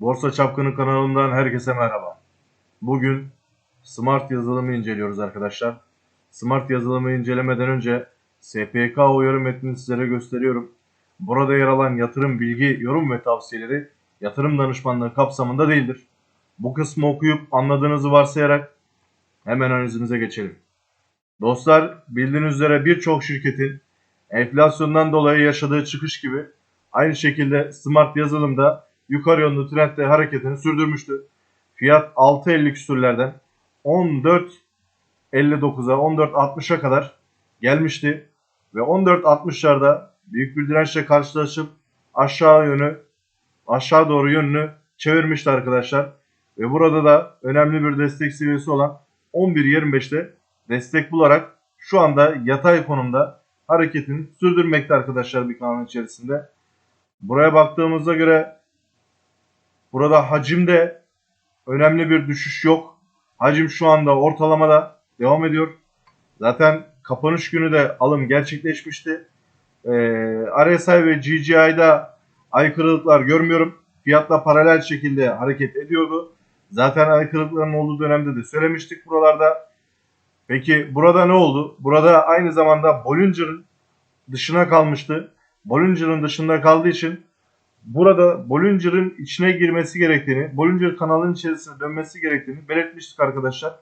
Borsa Çapkını kanalından herkese merhaba. Bugün Smart yazılımı inceliyoruz arkadaşlar. Smart yazılımı incelemeden önce SPK uyarı metnini sizlere gösteriyorum. Burada yer alan yatırım bilgi, yorum ve tavsiyeleri yatırım danışmanlığı kapsamında değildir. Bu kısmı okuyup anladığınızı varsayarak hemen analizimize geçelim. Dostlar bildiğiniz üzere birçok şirketin enflasyondan dolayı yaşadığı çıkış gibi aynı şekilde Smart yazılımda yukarı yönlü trendde hareketini sürdürmüştü. Fiyat 6.50 küsürlerden 14.59'a 14.60'a kadar gelmişti. Ve 14.60'larda büyük bir dirençle karşılaşıp aşağı yönü aşağı doğru yönünü çevirmişti arkadaşlar. Ve burada da önemli bir destek seviyesi olan 11.25'te destek bularak şu anda yatay konumda hareketini sürdürmekte arkadaşlar bir kanalın içerisinde. Buraya baktığımızda göre burada hacimde önemli bir düşüş yok. Hacim şu anda ortalamada devam ediyor. Zaten kapanış günü de alım gerçekleşmişti. Ee, RSI ve GGI'da aykırılıklar görmüyorum. Fiyatla paralel şekilde hareket ediyordu. Zaten aykırılıkların olduğu dönemde de söylemiştik buralarda. Peki burada ne oldu? Burada aynı zamanda Bollinger'ın dışına kalmıştı. Bollinger'ın dışında kaldığı için burada Bollinger'ın içine girmesi gerektiğini, Bollinger kanalının içerisine dönmesi gerektiğini belirtmiştik arkadaşlar.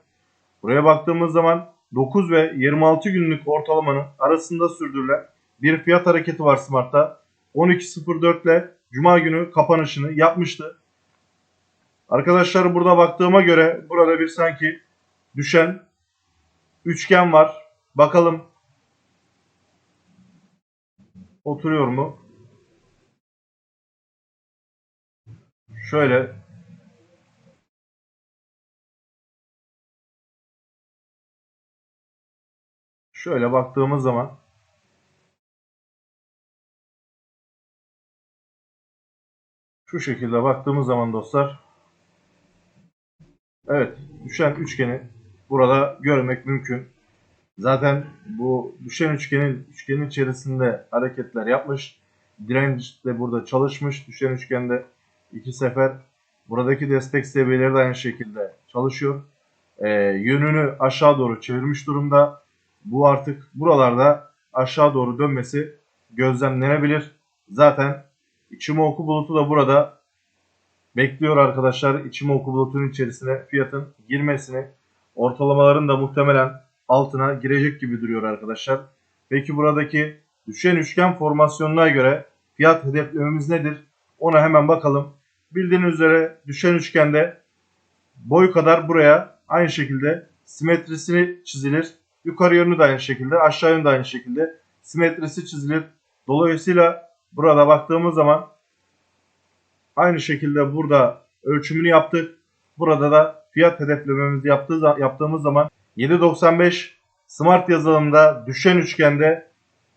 Buraya baktığımız zaman 9 ve 26 günlük ortalamanın arasında sürdürülen bir fiyat hareketi var Smart'ta. 12.04 ile Cuma günü kapanışını yapmıştı. Arkadaşlar burada baktığıma göre burada bir sanki düşen üçgen var. Bakalım oturuyor mu? Şöyle şöyle baktığımız zaman şu şekilde baktığımız zaman dostlar evet düşen üçgeni burada görmek mümkün. Zaten bu düşen üçgenin üçgenin içerisinde hareketler yapmış. Direnç de burada çalışmış. Düşen üçgende iki sefer. Buradaki destek seviyeleri de aynı şekilde çalışıyor. Ee, yönünü aşağı doğru çevirmiş durumda. Bu artık buralarda aşağı doğru dönmesi gözlemlenebilir. Zaten içime oku bulutu da burada bekliyor arkadaşlar. İçime oku bulutunun içerisine fiyatın girmesini. Ortalamaların da muhtemelen altına girecek gibi duruyor arkadaşlar. Peki buradaki düşen üçgen formasyonuna göre fiyat hedeflememiz nedir? Ona hemen bakalım. Bildiğiniz üzere düşen üçgende boy kadar buraya aynı şekilde simetrisini çizilir. Yukarı yönü de aynı şekilde, aşağı yönü de aynı şekilde simetrisi çizilir. Dolayısıyla burada baktığımız zaman aynı şekilde burada ölçümünü yaptık. Burada da fiyat hedeflememizi yaptığı, yaptığımız zaman 7.95 Smart yazılımda düşen üçgende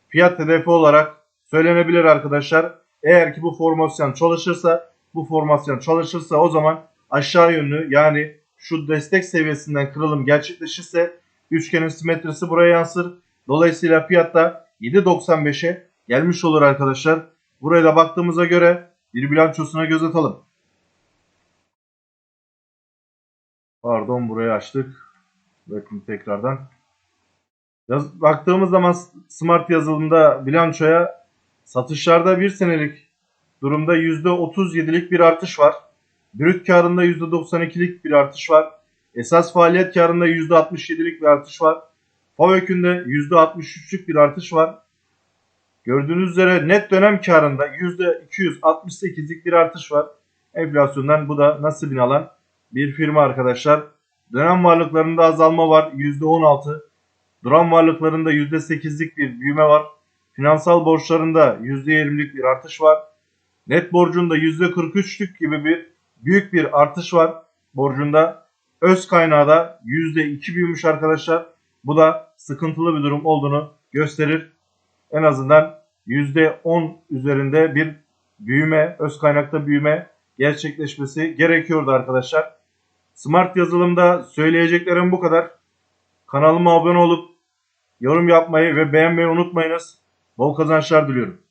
fiyat hedefi olarak söylenebilir arkadaşlar. Eğer ki bu formasyon çalışırsa bu formasyon çalışırsa o zaman aşağı yönlü yani şu destek seviyesinden kırılım gerçekleşirse üçgenin simetrisi buraya yansır. Dolayısıyla fiyatta 7.95'e gelmiş olur arkadaşlar. Buraya da baktığımıza göre bir bilançosuna göz atalım. Pardon burayı açtık. Bakın tekrardan. Yaz, baktığımız zaman Smart yazılımda bilançoya satışlarda bir senelik durumda %37'lik bir artış var. Brüt karında %92'lik bir artış var. Esas faaliyet karında %67'lik bir artış var. FAVÖK'ünde %63'lük bir artış var. Gördüğünüz üzere net dönem karında %268'lik bir artış var. Enflasyondan bu da nasıl bin alan bir firma arkadaşlar. Dönem varlıklarında azalma var %16. Duran varlıklarında %8'lik bir büyüme var. Finansal borçlarında %20'lik bir artış var. Net borcunda %43'lük gibi bir büyük bir artış var borcunda. Öz kaynağı da %2 büyümüş arkadaşlar. Bu da sıkıntılı bir durum olduğunu gösterir. En azından %10 üzerinde bir büyüme, öz kaynakta büyüme gerçekleşmesi gerekiyordu arkadaşlar. Smart yazılımda söyleyeceklerim bu kadar. Kanalıma abone olup yorum yapmayı ve beğenmeyi unutmayınız. Bol kazançlar diliyorum.